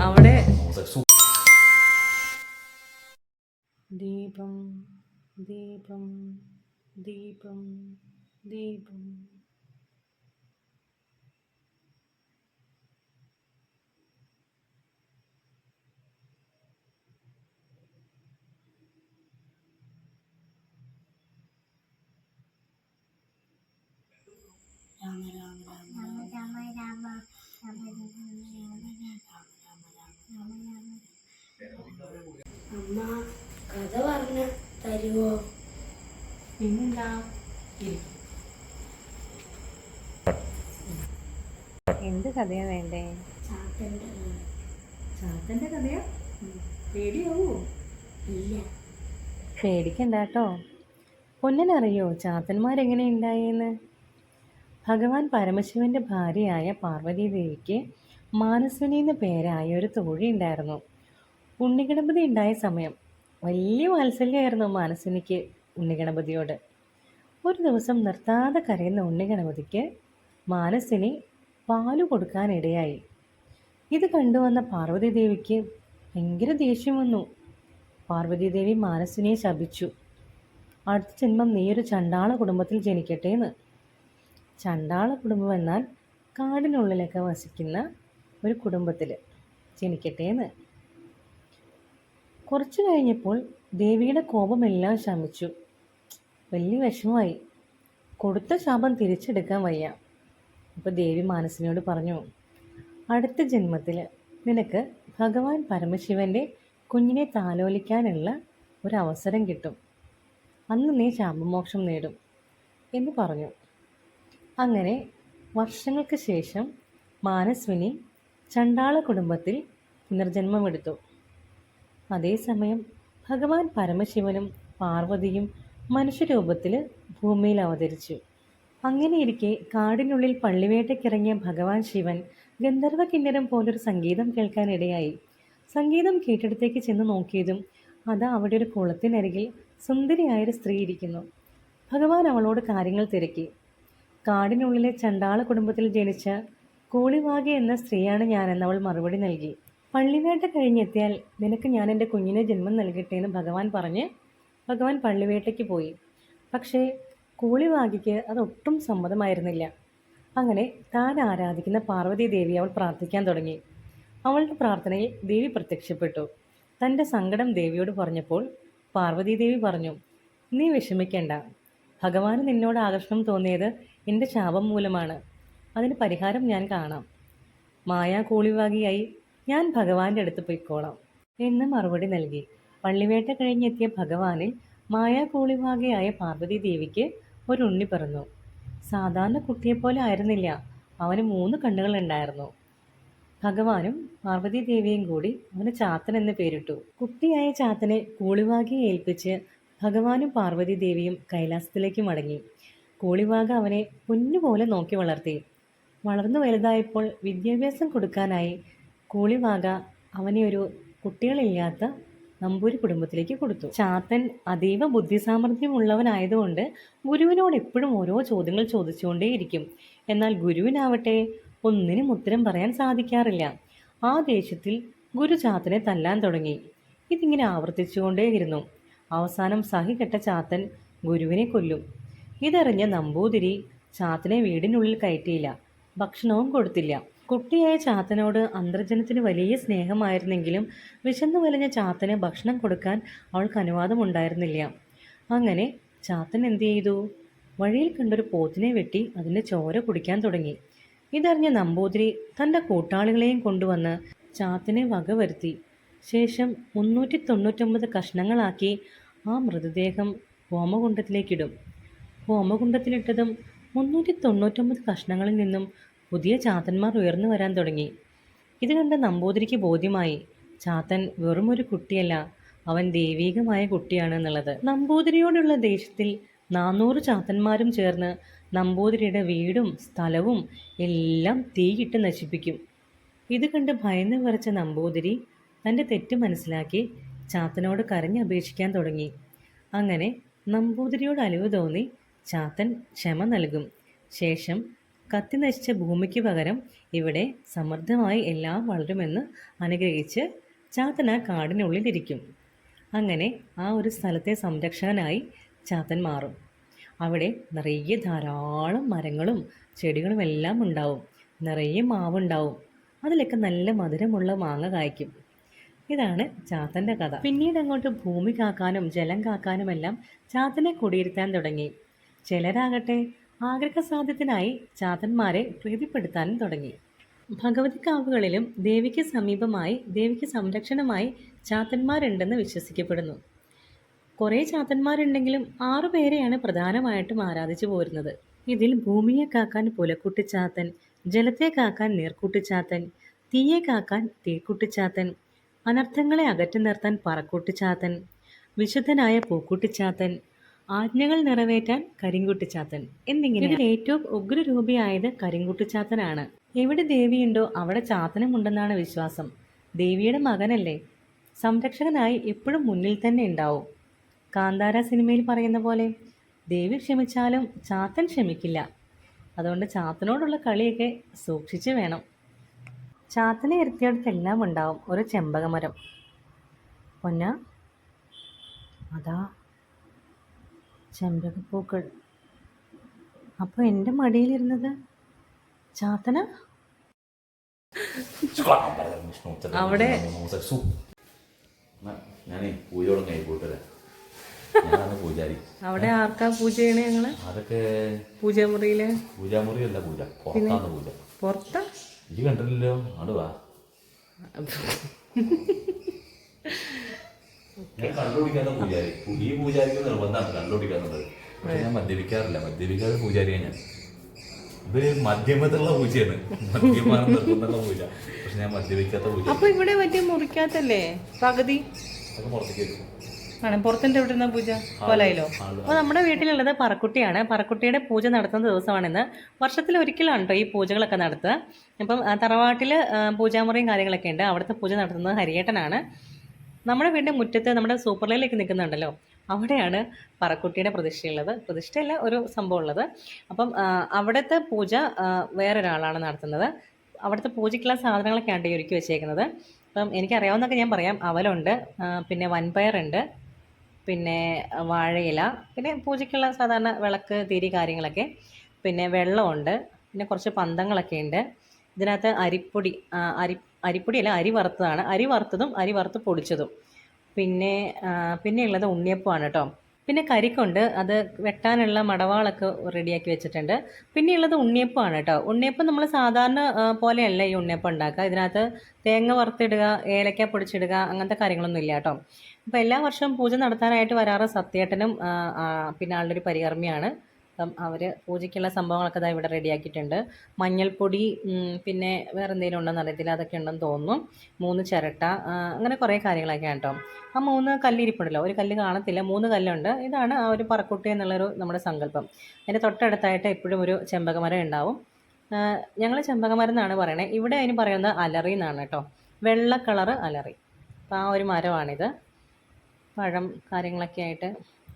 അവിടെ ദീപം ദീപം ദീപം ദീപം. രാമ തരുവോ പിന്നെന്താ? എന്ത് കഥയാ വേണ്ടേ? ചാത്തന്റെ കഥയാ? പേടിയാവോ? ഇല്ല. പേടിക്കണ്ട കേട്ടോ പൊന്നനറിയോ ചാത്തന്മാരെങ്ങനെ ഉണ്ടായെന്ന് ഭഗവാൻ പരമശിവന്റെ ഭാര്യയായ പാർവതി ദേവിക്ക് മാനസ്വിനി എന്ന പേരായ ഒരു തോഴി ഉണ്ടായിരുന്നു. ഉണ്ണിഗണപതി ഉണ്ടായ സമയം വലിയ വാത്സല്യമായിരുന്നു മാനസിനിക്ക് ഉണ്ണിഗണപതിയോട്. ഒരു ദിവസം നിർത്താതെ കരയുന്ന ഉണ്ണിഗണപതിക്ക് മാനസിനി പാൽ കൊടുക്കാനിടയായി. ഇത് കണ്ടുവന്ന പാർവതി ദേവിക്ക് ഭയങ്കര ദേഷ്യം വന്നു. പാർവതി ദേവി മാനസിനെ ശപിച്ചു. അടുത്ത ജന്മം നീ ഒരു ചണ്ടാള കുടുംബത്തിൽ ജനിക്കട്ടെ എന്ന് ചണ്ടാള കുടുംബം എന്നാൽ കാടിനുള്ളിലൊക്കെ വസിക്കുന്ന ഒരു കുടുംബത്തിൽ ജനിക്കട്ടെ എന്ന് കുറച്ചു കഴിഞ്ഞപ്പോൾ ദേവിയുടെ കോപമെല്ലാം ശമിച്ചു. വലിയ വിഷമമായി. കൊടുത്ത ശാപം തിരിച്ചെടുക്കാൻ വയ്യ. അപ്പോൾ ദേവി മാനസിനോട് പറഞ്ഞു അടുത്ത ജന്മത്തിൽ നിനക്ക് ഭഗവാൻ പരമശിവന്റെ കുഞ്ഞിനെ താലോലിക്കാനുള്ള ഒരു അവസരം കിട്ടും. അന്ന് നീ ശാപമോക്ഷം നേടും എന്ന് പറഞ്ഞു. അങ്ങനെ വർഷങ്ങൾക്ക് ശേഷം മാനസ്വിനി ചണ്ടാള കുടുംബത്തിൽ പുനർജന്മമെടുത്തു. അതേസമയം ഭഗവാൻ പരമശിവനും പാർവതിയും മനുഷ്യരൂപത്തിൽ ഭൂമിയിൽ അവതരിച്ചു. അങ്ങനെയിരിക്കെ കാടിനുള്ളിൽ പള്ളിവേട്ടയ്ക്കിറങ്ങിയ ഭഗവാൻ ശിവൻ ഗന്ധർവ കിന്നരം പോലൊരു സംഗീതം കേൾക്കാനിടയായി. സംഗീതം കേട്ടിടത്തേക്ക് ചെന്ന് നോക്കിയതും അതാ അവിടെ ഒരു കുളത്തിനരികിൽ സുന്ദരിയായൊരു സ്ത്രീ ഇരിക്കുന്നു. ഭഗവാൻ അവളോട് കാര്യങ്ങൾ തിരക്കി. കാടിനുള്ളിലെ ചണ്ടാള കുടുംബത്തിൽ ജനിച്ച കൂളിവാകെ എന്ന സ്ത്രീയാണ് ഞാനെന്ന് അവൾ മറുപടി നൽകി. പള്ളിവേട്ട കഴിഞ്ഞെത്തിയാൽ നിനക്ക് ഞാൻ എന്റെ കുഞ്ഞിനെ ജന്മം നൽകട്ടെ എന്ന് ഭഗവാൻ പറഞ്ഞ് ഭഗവാൻ പള്ളിവേട്ടയ്ക്ക് പോയി. പക്ഷേ കൂളിവാകിക്ക് അതൊട്ടും സമ്മതമായിരുന്നില്ല. അങ്ങനെ താൻ ആരാധിക്കുന്ന പാർവതി ദേവി അവൾ പ്രാർത്ഥിക്കാൻ തുടങ്ങി. അവളുടെ പ്രാർത്ഥനയിൽ ദേവി പ്രത്യക്ഷപ്പെട്ടു. തന്റെ സങ്കടം ദേവിയോട് പറഞ്ഞപ്പോൾ പാർവതി ദേവി പറഞ്ഞു നീ വിഷമിക്കേണ്ട. ഭഗവാന് നിന്നോട് ആകർഷണം തോന്നിയത് എന്റെ ശാപം മൂലമാണ്. അതിന് പരിഹാരം ഞാൻ കാണാം. മായാ കൂളിവാകിയായി ഞാൻ ഭഗവാന്റെ അടുത്ത് പൊയ്ക്കോളാം എന്ന് മറുപടി നൽകി. പള്ളിവേട്ട കഴിഞ്ഞെത്തിയ ഭഗവാനിൽ മായാ കൂളിവാകയായ പാർവതി ദേവിക്ക് ഒരു ഉണ്ണി പിറന്നു. സാധാരണ കുട്ടിയെപ്പോലെ ആയിരുന്നില്ല. അവന് മൂന്ന് കണ്ണുകളുണ്ടായിരുന്നു ഭഗവാനും പാർവതി ദേവിയും കൂടി അവന് ചാത്തൻ എന്ന് പേരിട്ടു. കുട്ടിയായ ചാത്തനെ കൂളിവാകി ഏൽപ്പിച്ച് ഭഗവാനും പാർവതി ദേവിയും കൈലാസത്തിലേക്ക് മടങ്ങി. കൂളിവാക അവനെ പൊന്നുപോലെ നോക്കി വളർത്തി. വളർന്നു വലുതായപ്പോൾ വിദ്യാഭ്യാസം കൊടുക്കാനായി കൂളിവാക അവനെ ഒരു കുട്ടികളില്ലാത്ത നമ്പൂരി കുടുംബത്തിലേക്ക് കൊടുത്തു. ചാത്തൻ അതീവ ബുദ്ധിസാമർഥ്യമുള്ളവനായതുകൊണ്ട് ഗുരുവിനോട് എപ്പോഴും ഓരോ ചോദ്യങ്ങൾ ചോദിച്ചുകൊണ്ടേയിരിക്കും. എന്നാൽ ഗുരുവിനാവട്ടെ ഒന്നിനും ഉത്തരം പറയാൻ സാധിക്കാറില്ല. ആ ദേഷ്യത്തിൽ ഗുരു ചാത്തനെ തല്ലാൻ തുടങ്ങി. ഇതിങ്ങനെ ആവർത്തിച്ചുകൊണ്ടേയിരുന്നു. അവസാനം സഹികെട്ട ചാത്തൻ ഗുരുവിനെ കൊല്ലും. ഇതറിഞ്ഞ നമ്പൂതിരി ചാത്തനെ വീടിനുള്ളിൽ കയറ്റിയില്ല. ഭക്ഷണവും കൊടുത്തില്ല. കുട്ടിയായ ചാത്തനോട് അന്തർജനത്തിന് വലിയ സ്നേഹമായിരുന്നെങ്കിലും വിശന്നു വലഞ്ഞ ചാത്തന് ഭക്ഷണം കൊടുക്കാൻ അവൾക്ക് അനുവാദമുണ്ടായിരുന്നില്ല. അങ്ങനെ ചാത്തൻ എന്തു ചെയ്തു? വഴിയിൽ കണ്ടൊരു പോത്തിനെ വെട്ടി അതിന്റെ ചോര കുടിക്കാൻ തുടങ്ങി. ഇതറിഞ്ഞ നമ്പൂതിരി തന്റെ കൂട്ടാളികളെയും കൊണ്ടുവന്ന് ചാത്തനെ വകവരുത്തി. ശേഷം മുന്നൂറ്റി തൊണ്ണൂറ്റൊമ്പത് കഷ്ണങ്ങളാക്കി ആ മൃതദേഹം ഹോമകുണ്ടത്തിലേക്കിടും ഹോമകുണ്ടത്തിലിട്ടതും മുന്നൂറ്റി തൊണ്ണൂറ്റൊമ്പത് കഷ്ണങ്ങളിൽ നിന്നും പുതിയ ചാത്തന്മാർ ഉയർന്നു വരാൻ തുടങ്ങി. ഇത് കണ്ട നമ്പൂതിരിക്ക് ബോധ്യമായി. ചാത്തൻ ഒരു കുട്ടിയല്ല അവൻ ദൈവീകമായ കുട്ടിയാണ് എന്നുള്ളത്. നമ്പൂതിരിയോടുള്ള ദേഷ്യത്തിൽ നാനൂറ് ചാത്തന്മാരും ചേർന്ന് നമ്പൂതിരിയുടെ വീടും സ്ഥലവും എല്ലാം തീയിട്ട് നശിപ്പിക്കും. ഇത് കണ്ട് ഭയന്ന് വിറച്ച നമ്പൂതിരി തന്റെ തെറ്റ് മനസ്സിലാക്കി ചാത്തനോട് കരഞ്ഞപേക്ഷിക്കാൻ തുടങ്ങി. അങ്ങനെ നമ്പൂതിരിയോട് അലിവ് തോന്നി ചാത്തൻ ക്ഷമ നൽകും. ശേഷം കത്തി നശിച്ച ഭൂമിക്ക് പകരം ഇവിടെ സമൃദ്ധമായി എല്ലാം വളരുമെന്ന് അനുഗ്രഹിച്ച് ചാത്തൻ ആ കാടിനുള്ളിലിരിക്കും. അങ്ങനെ ആ ഒരു സ്ഥലത്തെ സംരക്ഷകനായി ചാത്തൻ മാറും. അവിടെ നിറയെ ധാരാളം മരങ്ങളും ചെടികളും എല്ലാം ഉണ്ടാവും. നിറയെ മാവുണ്ടാവും. അതിലൊക്കെ നല്ല മധുരമുള്ള മാങ്ങ കായ്ക്കും. ഇതാണ് ചാത്തന്റെ കഥ. പിന്നീട് അങ്ങോട്ട് ഭൂമി കാക്കാനും ജലം കാക്കാനുമെല്ലാം ചാത്തനെ കുടിയിരുത്താൻ തുടങ്ങി. ചിലരാകട്ടെ ആഗ്രഹസാധ്യത്തിനായി ചാതന്മാരെ പ്രീതിപ്പെടുത്താനും തുടങ്ങി. ഭഗവതി കാവുകളിലും ദേവിക്ക് സമീപമായി ദേവിക്ക് സംരക്ഷണമായി ചാത്തന്മാരുണ്ടെന്ന് വിശ്വസിക്കപ്പെടുന്നു. കുറേ ചാത്തന്മാരുണ്ടെങ്കിലും ആറുപേരെയാണ് പ്രധാനമായിട്ടും ആരാധിച്ചു പോരുന്നത്. ഇതിൽ ഭൂമിയെ കാക്കാൻ പുലക്കുട്ടിച്ചാത്തൻ ജലത്തെ കാക്കാൻ നീർക്കുട്ടിച്ചാത്തൻ തീയെ കാക്കാൻ തീക്കുട്ടിച്ചാത്തൻ അനർത്ഥങ്ങളെ അകറ്റി നിർത്താൻ പറക്കുട്ടിച്ചാത്തൻ വിശുദ്ധനായ പൂക്കുട്ടിച്ചാത്തൻ ആജ്ഞകൾ നിറവേറ്റാൻ കരിങ്കുട്ടിച്ചാത്തൻ. എന്നിങ്ങനെ ഇതിൽ ഏറ്റവും ഉഗ്രരൂപിയായത് കരിങ്കുട്ടിച്ചാത്തനാണ്. എവിടെ ദേവിയുണ്ടോ അവിടെ ചാത്തനുമുണ്ടെന്നാണ് വിശ്വാസം. ദേവിയുടെ മകനല്ലേ? സംരക്ഷകനായി എപ്പോഴും മുന്നിൽ തന്നെ ഉണ്ടാവും. കാന്താര സിനിമയിൽ പറയുന്ന പോലെ ദേവി ക്ഷമിച്ചാലും ചാത്തൻ ക്ഷമിക്കില്ല. അതുകൊണ്ട് ചാത്തനോടുള്ള കളിയൊക്കെ സൂക്ഷിച്ച് വേണം. ചാത്തനെ ഇരുത്തിയടുത്തെല്ലാം ഉണ്ടാവും ഒരു ചെമ്പകമരം. പൊന്ന? അതാ. ചെമ്പകപ്പൂക്കൾ അപ്പോൾ എന്റെ മടിയിലിരുന്നത് ചാത്തന? അവിടെ- അവിടെ ആർക്കാ പൂജ ചെയ്യണേ ഞങ്ങൾ അതൊക്കെ പൂജാമുറിയിൽ? പൂജാമുറിയല്ല പൂജ. പുറത്താണ് പൂജ. പുറത്താ? ഇത് കണ്ടില്ലല്ലോ അവിടെ വാ. ഞാൻ കണ്ടുപിടിക്കാത്ത പൂജാരി. ഈ പൂജാരിക്ക് നിർബന്ധമാണ് കണ്ടുപിടിക്കാന്നുള്ളത്. പക്ഷെ ഞാൻ മദ്യപിക്കാറില്ല. മദ്യപിക്കാതെ പൂജാരിയാണ് ഞാൻ. ഇത് മദ്യമത്തിലുള്ള പൂജയാണ്. മദ്യമാണ് നിർബന്ധമുള്ള പൂജ. പക്ഷെ ഞാൻ മദ്യപിക്കാത്ത പൂജ. അപ്പൊ ഇവിടെ മറ്റേ മുറിക്കാത്തല്ലേ പകുതി? അതൊക്കെ പുറത്തേക്ക് വരും. ആണ്? പുറത്തിന്റെ എവിടെ ഇരുന്ന പൂജ? കൊലയിലോ? അപ്പൊ അപ്പോൾ നമ്മുടെ വീട്ടിലുള്ളത് പറക്കുട്ടിയാണ്. പറക്കുട്ടിയുടെ പൂജ നടത്തുന്ന ദിവസമാണിന്ന്. വർഷത്തിൽ ഒരിക്കലാണ് കേട്ടോ ഈ പൂജകളൊക്കെ നടത്തുക. ഇപ്പം തറവാട്ടിൽ പൂജാമുറിയും കാര്യങ്ങളൊക്കെ ഉണ്ട്. അവിടുത്തെ പൂജ നടത്തുന്നത് ഹരിയേട്ടനാണ്. നമ്മുടെ വീടിന്റെ മുറ്റത്ത് നമ്മുടെ സൂപ്പർലയിലേക്ക് നിൽക്കുന്നുണ്ടല്ലോ. അവിടെയാണ് പറക്കുട്ടിയുടെ പ്രതിഷ്ഠയുള്ളത്. പ്രതിഷ്ഠയല്ല ഒരു സംഭവം ഉള്ളത്. അപ്പം അവിടുത്തെ പൂജ വേറൊരാളാണ് നടത്തുന്നത്. അവിടുത്തെ പൂജയ്ക്കുള്ള സാധനങ്ങളൊക്കെയാണ് ഈ ഒരുക്കി വെച്ചേക്കുന്നത്. അപ്പം എനിക്കറിയാവുന്നതൊക്കെ ഞാൻ പറയാം. അവലുണ്ട് പിന്നെ വൻപയറുണ്ട് പിന്നെ വാഴയില പിന്നെ പൂജയ്ക്കുള്ള സാധാരണ വിളക്ക് തീരി കാര്യങ്ങളൊക്കെ. പിന്നെ വെള്ളമുണ്ട് പിന്നെ കുറച്ച് പന്തങ്ങളൊക്കെ ഉണ്ട്. ഇതിനകത്ത് അരിപ്പൊടി അരി അരിപ്പൊടിയല്ല അരി വറുത്തതാണ്. അരി വറുത്തതും അരി വറുത്ത് പൊടിച്ചതും. പിന്നെ പിന്നെ ഉള്ളത് ഉണ്ണിയപ്പമാണ് കേട്ടോ പിന്നെ കരിക്കുണ്ട്. അത് വെട്ടാനുള്ള മടവാളൊക്കെ റെഡിയാക്കി വെച്ചിട്ടുണ്ട്. പിന്നെ ഉള്ളത് ഉണ്ണിയപ്പമാണ് കേട്ടോ ഉണ്ണിയപ്പം നമ്മൾ സാധാരണ പോലെയല്ല ഈ ഉണ്ണിയപ്പം ഉണ്ടാക്കുക. ഇതിനകത്ത് തേങ്ങ വറുത്തിടുക ഏലക്ക പൊടിച്ചിടുക അങ്ങനത്തെ കാര്യങ്ങളൊന്നും ഇല്ല കേട്ടോ അപ്പോൾ എല്ലാ വർഷവും പൂജ നടത്താനായിട്ട് വരാറ് സത്യേട്ടനും പിന്നെ ആളുടെ ഒരു പരികർമ്മിയാണ്. അപ്പം അവർ പൂജയ്ക്കുള്ള സംഭവങ്ങളൊക്കെ ഇതാ ഇവിടെ റെഡിയാക്കിയിട്ടുണ്ട്. മഞ്ഞൾപ്പൊടി പിന്നെ വേറെ എന്തെങ്കിലും ഉണ്ടെന്ന് അറിയത്തില്ല അതൊക്കെ ഉണ്ടെന്ന് തോന്നുന്നു. മൂന്ന് ചിരട്ട അങ്ങനെ കുറേ കാര്യങ്ങളൊക്കെയാണ് കേട്ടോ. ആ മൂന്ന് കല്ലിരിപ്പുണ്ടല്ലോ ഒരു കല്ല് കാണത്തില്ല മൂന്ന് കല്ലുണ്ട്. ഇതാണ് ആ ഒരു പറക്കുട്ടി എന്നുള്ളൊരു നമ്മുടെ സങ്കല്പം. അതിന്റെ തൊട്ടടുത്തായിട്ട് എപ്പോഴും ഒരു ചെമ്പകമരം ഉണ്ടാവും. ഞങ്ങൾ ചെമ്പകമരം എന്നാണ് പറയണത് ഇവിടെ അതിന് പറയുന്നത് അലറി എന്നാണ് കേട്ടോ. വെള്ള കളറ് അലറി. അപ്പോൾ ആ ഒരു മരമാണിത്. പഴം കാര്യങ്ങളൊക്കെ ആയിട്ട്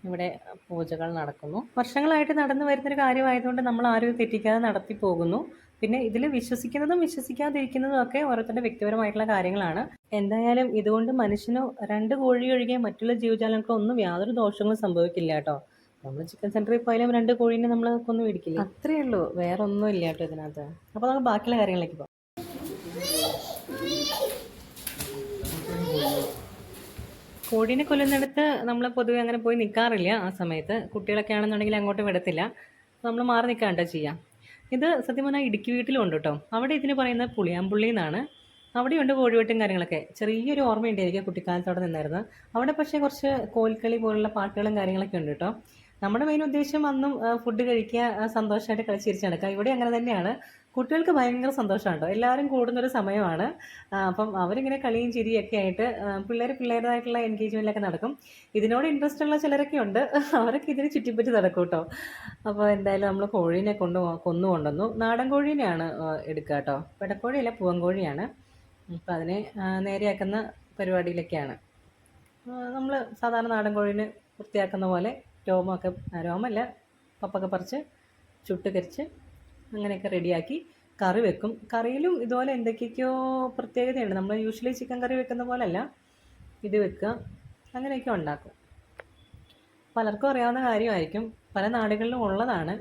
ഇവിടെ പൂജകൾ നടക്കുന്നു. വർഷങ്ങളായിട്ട് നടന്നു വരുന്നൊരു കാര്യമായതുകൊണ്ട് നമ്മൾ ആരും തെറ്റിക്കാതെ നടത്തി പോകുന്നു. പിന്നെ ഇതിൽ വിശ്വസിക്കുന്നതും വിശ്വസിക്കാതിരിക്കുന്നതും ഒക്കെ ഓരോരുത്തരുടെ വ്യക്തിപരമായിട്ടുള്ള കാര്യങ്ങളാണ്. എന്തായാലും ഇതുകൊണ്ട് മനുഷ്യന് രണ്ട് കോഴി ഒഴികെ മറ്റുള്ള ജീവജാലങ്ങൾക്കോ ഒന്നും യാതൊരു ദോഷങ്ങളും സംഭവിക്കില്ല കേട്ടോ. നമ്മൾ ചിക്കൻ സെന്ററിൽ പോയാലും രണ്ട് കോഴീനെ നമ്മൾ കൊന്നു മേടിക്കില്ല? അത്രയേ ഉള്ളൂ വേറെ ഒന്നും ഇല്ല കേട്ടോ ഇതിനകത്ത്. അപ്പോൾ നമുക്ക് ബാക്കിയുള്ള കാര്യങ്ങളിലേക്ക് പോകാം കോഴീനെ കൊല്ലുന്നിടത്ത് നമ്മൾ പൊതുവെ അങ്ങനെ പോയി നിൽക്കാറില്ല ആ സമയത്ത്. കുട്ടികളൊക്കെ ആണെന്നുണ്ടെങ്കിൽ അങ്ങോട്ട് വിടത്തില്ല. നമ്മൾ മാറി നിൽക്കാണ്ടോ ചെയ്യാം. ഇത് സത്യം പറഞ്ഞാൽ ഇടുക്കി വീട്ടിലുണ്ട് കേട്ടോ അവിടെ ഇതിന് പറയുന്നത് പുളിയാമ്പുള്ളി എന്നാണ്. അവിടെയുണ്ട് കോഴിവെട്ടും കാര്യങ്ങളൊക്കെ. ചെറിയൊരു ഓർമ്മയുണ്ട് എനിക്ക് കുട്ടിക്കാലത്തോടെ നിന്നായിരുന്നു. അവിടെ പക്ഷേ കുറച്ച് കോൽക്കളി പോലുള്ള പാട്ടുകളും കാര്യങ്ങളൊക്കെ ഉണ്ട് കേട്ടോ നമ്മുടെ മെയിൻ ഉദ്ദേശം അന്നും ഫുഡ് കഴിക്കുക സന്തോഷമായിട്ട് കളിച്ചിരിച്ച് നടക്കുക. ഇവിടെ അങ്ങനെ തന്നെയാണ്. കുട്ടികൾക്ക് ഭയങ്കര സന്തോഷമാണ് കേട്ടോ എല്ലാവരും കൂടുന്നൊരു സമയമാണ്. അപ്പം അവരിങ്ങനെ കളിയും ചിരിയൊക്കെ ആയിട്ട് പിള്ളേർ പിള്ളേരുടേതായിട്ടുള്ള എൻഗേജ്മെന്റിലൊക്കെ നടക്കും. ഇതിനോട് ഇൻട്രസ്റ്റ് ഉള്ള ചിലരൊക്കെ ഉണ്ട്. അവരൊക്കെ ഇതിന് ചുറ്റിപ്പറ്റി നടക്കും കേട്ടോ അപ്പോൾ എന്തായാലും നമ്മൾ കോഴീനെ കൊണ്ടു കൊന്നു കൊണ്ടുവന്നു. നാടൻ കോഴീനെയാണ് എടുക്കുക കേട്ടോ. പെടക്കോഴിയല്ല പൂവൻകോഴിയാണ്. അപ്പം അതിനെ നേരെയാക്കുന്ന പരിപാടിയിലൊക്കെയാണ്. നമ്മൾ സാധാരണ നാടൻ കോഴീനെ വൃത്തിയാക്കുന്ന പോലെ രോമമൊക്കെ രോമമല്ല പപ്പൊക്കെ പറിച്ച് ചുട്ട് കരിച്ച് അങ്ങനെയൊക്കെ റെഡിയാക്കി കറി വെക്കും. കറിയിലും ഇതുപോലെ എന്തൊക്കെയൊക്കെയോ പ്രത്യേകതയുണ്ട്. നമ്മൾ യൂഷ്വലി ചിക്കൻ കറി വെക്കുന്ന പോലെയല്ല ഇത് വെക്കുക. അങ്ങനെയൊക്കെ ഉണ്ടാക്കും. പലർക്കും അറിയാവുന്ന കാര്യമായിരിക്കും. പല നാടുകളിലും ഉള്ളതാണ്.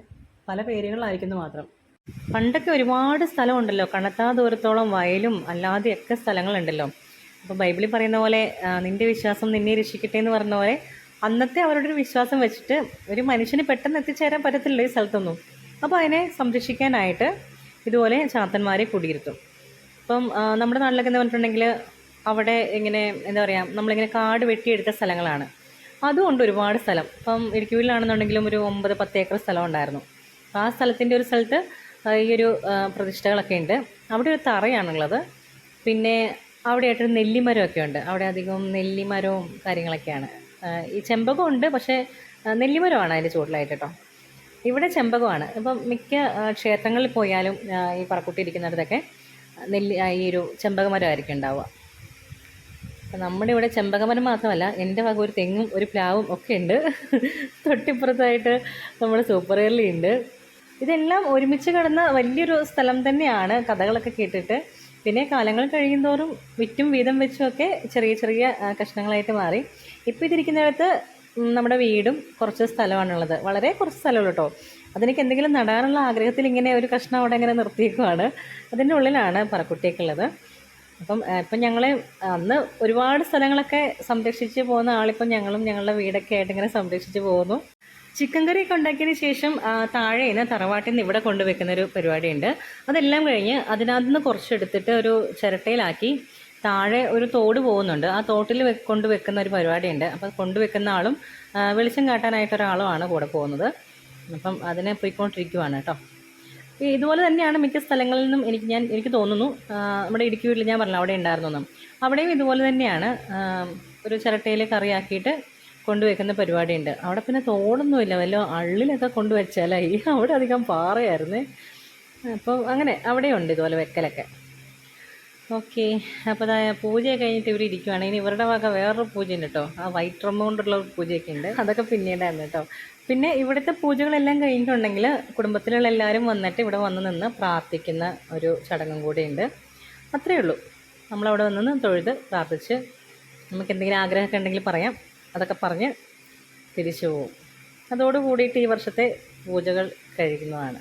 പല പേരുകളിലായിരിക്കുന്നു മാത്രം. പണ്ടൊക്കെ ഒരുപാട് സ്ഥലമുണ്ടല്ലോ. കണത്താ ദൂരത്തോളം വയലും അല്ലാതെയൊക്കെ സ്ഥലങ്ങളുണ്ടല്ലോ. അപ്പോൾ ബൈബിളിൽ പറയുന്ന പോലെ നിന്റെ വിശ്വാസം നിന്നെ രക്ഷിക്കട്ടെ എന്ന് പറഞ്ഞ പോലെ അന്നത്തെ അവരുടെ ഒരു വിശ്വാസം വെച്ചിട്ട് ഒരു മനുഷ്യന് പെട്ടെന്ന് എത്തിച്ചേരാൻ പറ്റത്തില്ല ഈ സ്ഥലത്തൊന്നും. അപ്പോൾ അതിനെ സംരക്ഷിക്കാനായിട്ട് ഇതുപോലെ ചാത്തന്മാരെ കുടിയിരുത്തും. ഇപ്പം നമ്മുടെ നാട്ടിലൊക്കെ എന്താ പറഞ്ഞിട്ടുണ്ടെങ്കിൽ അവിടെ ഇങ്ങനെ എന്താ പറയുക നമ്മളിങ്ങനെ കാട് വെട്ടിയെടുത്ത സ്ഥലങ്ങളാണ്. അതുകൊണ്ട് ഒരുപാട് സ്ഥലം. ഇപ്പം ഇടുക്കിയിലാണെന്നുണ്ടെങ്കിലും ഒരു ഒമ്പത് പത്ത് ഏക്കർ സ്ഥലം ഉണ്ടായിരുന്നു. ആ സ്ഥലത്തിന്റെ ഒരു സ്ഥലത്ത് ഈ ഒരു പ്രതിഷ്ഠകളൊക്കെ ഉണ്ട്. അവിടെ ഒരു തറയാണുള്ളത്. പിന്നെ അവിടെയായിട്ടൊരു നെല്ലിമരമൊക്കെ ഉണ്ട്. അവിടെ അധികം നെല്ലിമരവും കാര്യങ്ങളൊക്കെയാണ്. ഈ ചെമ്പകം ഉണ്ട് പക്ഷേ നെല്ലിമരമാണ് അതിന്റെ ചുവട്ടിലായിട്ട് കേട്ടോ. ഇവിടെ ചെമ്പകമാണ്. ഇപ്പം മിക്ക ക്ഷേത്രങ്ങളിൽ പോയാലും ഈ പറക്കുട്ടി ഇരിക്കുന്നിടത്തൊക്കെ നെല്ലി ഈ ഒരു ചെമ്പകമരമായിരിക്കും ഉണ്ടാവുക. അപ്പം നമ്മുടെ ഇവിടെ ചെമ്പകമരം മാത്രമല്ല എന്റെ വക ഒരു തെങ്ങും ഒരു പ്ലാവും ഒക്കെ ഉണ്ട്. തൊട്ടിപ്പുറത്തായിട്ട് നമ്മുടെ സൂപ്പർ ഏർലി ഉണ്ട്. ഇതെല്ലാം ഒരുമിച്ച് കിടന്ന വലിയൊരു സ്ഥലം തന്നെയാണ് കഥകളൊക്കെ കേട്ടിട്ട്. പിന്നെ കാലങ്ങൾ കഴിയുന്തോറും വിറ്റും വീതം വെച്ചുമൊക്കെ ചെറിയ ചെറിയ കഷ്ണങ്ങളായിട്ട് മാറി. ഇപ്പോൾ ഇതിരിക്കുന്നിടത്ത് നമ്മുടെ വീടും കുറച്ച് സ്ഥലമാണുള്ളത്. വളരെ കുറച്ച് സ്ഥലമുള്ളൂ കേട്ടോ. അതെനിക്ക് എന്തെങ്കിലും നടാനുള്ള ആഗ്രഹത്തിൽ ഇങ്ങനെ ഒരു കഷ്ണം അവിടെ ഇങ്ങനെ നിർത്തിയേക്കുവാണ്. അതിന്റെ ഉള്ളിലാണ് പറക്കുട്ടിയൊക്കെ ഉള്ളത് അപ്പം ഇപ്പം ഞങ്ങൾ അന്ന് ഒരുപാട് സ്ഥലങ്ങളൊക്കെ സംരക്ഷിച്ച് പോകുന്ന ആളിപ്പം ഞങ്ങളും ഞങ്ങളുടെ വീടൊക്കെ ആയിട്ട് ഇങ്ങനെ സംരക്ഷിച്ച് പോകുന്നു. ചിക്കൻ കറിയൊക്കെ ഉണ്ടാക്കിയതിന് ശേഷം താഴെ തറവാട്ടിൽ നിന്ന് ഇവിടെ കൊണ്ടുവെക്കുന്ന ഒരു പരിപാടിയുണ്ട്. അതെല്ലാം കഴിഞ്ഞ് അതിനകത്ത് നിന്ന് കുറച്ചെടുത്തിട്ട് ഒരു ചിരട്ടയിലാക്കി താഴെ ഒരു തോട് പോകുന്നുണ്ട്. ആ തോട്ടിൽ കൊണ്ട് വെക്കുന്ന ഒരു പരിപാടിയുണ്ട്. അപ്പം കൊണ്ടുവെക്കുന്ന ആളും വെളിച്ചം കാട്ടാനായിട്ട് ഒരാളുമാണ് കൂടെ പോകുന്നത്. അപ്പം അതിനെ പോയിക്കൊണ്ടിരിക്കുവാണ് കേട്ടോ. ഇതുപോലെ തന്നെയാണ് മിക്ക സ്ഥലങ്ങളിൽ നിന്നും എനിക്ക് ഞാൻ എനിക്ക് തോന്നുന്നു നമ്മുടെ ഇടുക്കി വീട്ടിൽ ഞാൻ പറഞ്ഞു അവിടെ ഉണ്ടായിരുന്നു അവിടെയും ഇതുപോലെ തന്നെയാണ് ഒരു ചിരട്ടയിൽ കറിയാക്കിയിട്ട് കൊണ്ടുവെക്കുന്ന പരിപാടിയുണ്ട്. അവിടെ പിന്നെ തോടൊന്നുമില്ല. വല്ല അള്ളിലൊക്കെ കൊണ്ടുവച്ചാലായി അവിടെ അധികം പാറയായിരുന്നേ. അപ്പോൾ അങ്ങനെ അവിടെയുണ്ട് ഇതുപോലെ വെക്കലൊക്കെ. ഓക്കെ. അപ്പോൾ പൂജ കഴിഞ്ഞിട്ട് ഇവർ ഇരിക്കുവാണ്. ഇനി ഇവരുടെ വക വേറൊരു പൂജയുണ്ട് കേട്ടോ ആ വൈറ്റ് റമ്മ കൊണ്ടുള്ള ഒരു പൂജയൊക്കെ ഉണ്ട്. അതൊക്കെ പിന്നീടായിരുന്നു കേട്ടോ പിന്നെ ഇവിടുത്തെ പൂജകളെല്ലാം കഴിഞ്ഞിട്ടുണ്ടെങ്കിൽ കുടുംബത്തിലുള്ള എല്ലാവരും വന്നിട്ട് ഇവിടെ വന്ന് നിന്ന് പ്രാർത്ഥിക്കുന്ന ഒരു ചടങ്ങും കൂടിയുണ്ട്. അത്രയേ ഉള്ളൂ. നമ്മളവിടെ വന്ന് തൊഴുത് പ്രാർത്ഥിച്ച് നമുക്ക് എന്തെങ്കിലും ആഗ്രഹമൊക്കെ ഉണ്ടെങ്കിൽ പറയാം. അതൊക്കെ പറഞ്ഞ് തിരിച്ചു പോവും. അതോടുകൂടിയിട്ട് ഈ വർഷത്തെ പൂജകൾ കഴിക്കുന്നതാണ്.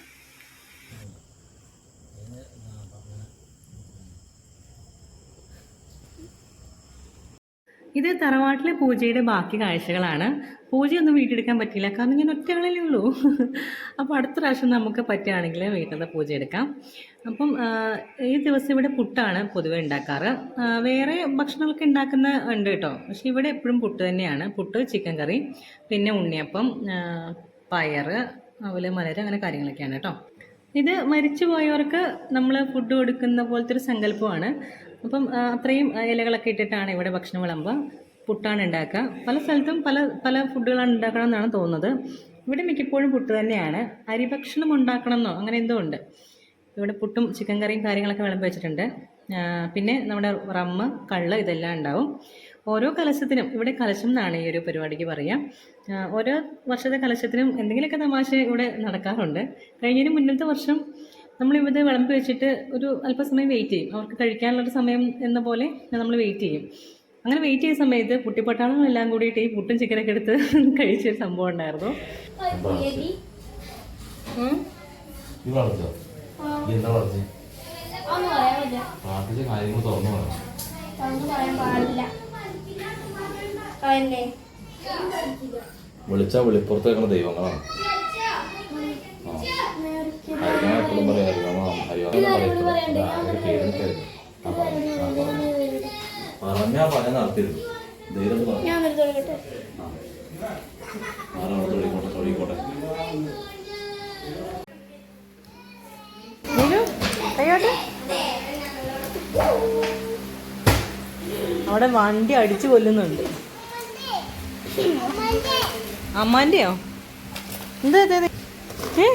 ഇത് തറവാട്ടിലെ പൂജയുടെ ബാക്കി കാഴ്ചകളാണ്. പൂജയൊന്നും വീട്ടിലെടുക്കാൻ പറ്റില്ല കാരണം ഞാൻ ഒറ്റകളിലേ ഉള്ളൂ. അപ്പോൾ അടുത്ത പ്രാവശ്യം നമുക്ക് പറ്റുകയാണെങ്കിൽ വീട്ടിൽ നിന്ന് പൂജ എടുക്കാം. അപ്പം ഈ ദിവസം ഇവിടെ പുട്ടാണ് പൊതുവെ ഉണ്ടാക്കാറ്. വേറെ ഭക്ഷണങ്ങളൊക്കെ ഉണ്ടാക്കുന്ന ഉണ്ട് കേട്ടോ. പക്ഷെ ഇവിടെ എപ്പോഴും പുട്ട് തന്നെയാണ്. പുട്ട് ചിക്കൻ കറി പിന്നെ ഉണ്ണിയപ്പം പയർ അവൽ മലര് അങ്ങനെ കാര്യങ്ങളൊക്കെയാണ് കേട്ടോ. ഇത് മരിച്ചു പോയവർക്ക് നമ്മൾ ഫുഡ് കൊടുക്കുന്ന പോലത്തെ ഒരു സങ്കല്പമാണ്. അപ്പം അത്രയും ഇലകളൊക്കെ ഇട്ടിട്ടാണ് ഇവിടെ ഭക്ഷണം വിളമ്പുക പുട്ടാണ് ഉണ്ടാക്കുക. പല സ്ഥലത്തും പല പല ഫുഡുകളാണ് ഉണ്ടാക്കണം എന്നാണ് തോന്നുന്നത്. ഇവിടെ മിക്കപ്പോഴും പുട്ട് തന്നെയാണ്. അരി ഭക്ഷണം ഉണ്ടാക്കണം എന്നോ അങ്ങനെ എന്തോ ഉണ്ട്. ഇവിടെ പുട്ടും ചിക്കൻ കറിയും കാര്യങ്ങളൊക്കെ വിളമ്പി വെച്ചിട്ടുണ്ട്. പിന്നെ നമ്മുടെ റമ്മ് കള്ള് ഇതെല്ലാം ഉണ്ടാവും. ഓരോ കലശത്തിനും ഇവിടെ കലശം എന്നാണ് ഈ ഒരു പരിപാടിക്ക് പറയുക ആ, ഓരോ വർഷത്തെ കലശത്തിനും എന്തെങ്കിലുമൊക്കെ തമാശ ഇവിടെ നടക്കാറുണ്ട്. കഴിഞ്ഞതിന് മുന്നത്തെ വർഷം നമ്മളിത് വിളമ്പി വെച്ചിട്ട് ഒരു അല്പസമയം വെയിറ്റ് ചെയ്യും. അവർക്ക് കഴിക്കാനുള്ളൊരു സമയം എന്ന പോലെ നമ്മൾ വെയിറ്റ് ചെയ്യും. അങ്ങനെ വെയിറ്റ് ചെയ്യുന്ന സമയത്ത് കുട്ടിപ്പട്ടാളങ്ങളെല്ലാം എല്ലാം കൂടിയിട്ട് ഈ പുട്ടും ചിക്കനൊക്കെ എടുത്ത് കഴിച്ചൊരു സംഭവം ഉണ്ടായിരുന്നു. വിളിച്ചാ നീ വളർച്ചോ നീ എന്താ വളർച്ചേ ഒന്നും പറയാൻ പറ്റില്ല പ്രാർത്ഥിച്ച കാര്യങ്ങൾ തുറന്നു പറഞ്ഞു ഒന്നും പറയാൻ പാടില്ല അതന്നെ വിളിച്ചാ വെളിപ്പുറത്ത് വെക്കണ ദൈവങ്ങളാണ് ആ. പറഞ്ഞാ നടത്തിയിരുന്നു ധൈര്യം പറഞ്ഞു. തൊഴിക്കോട്ടെ തൊഴിക്കോട്ടെ. അവിടെ വണ്ടി അടിച്ചു കൊല്ലുന്നുണ്ട്. അമ്മാന്റെയോ? എന്താ? ഏ?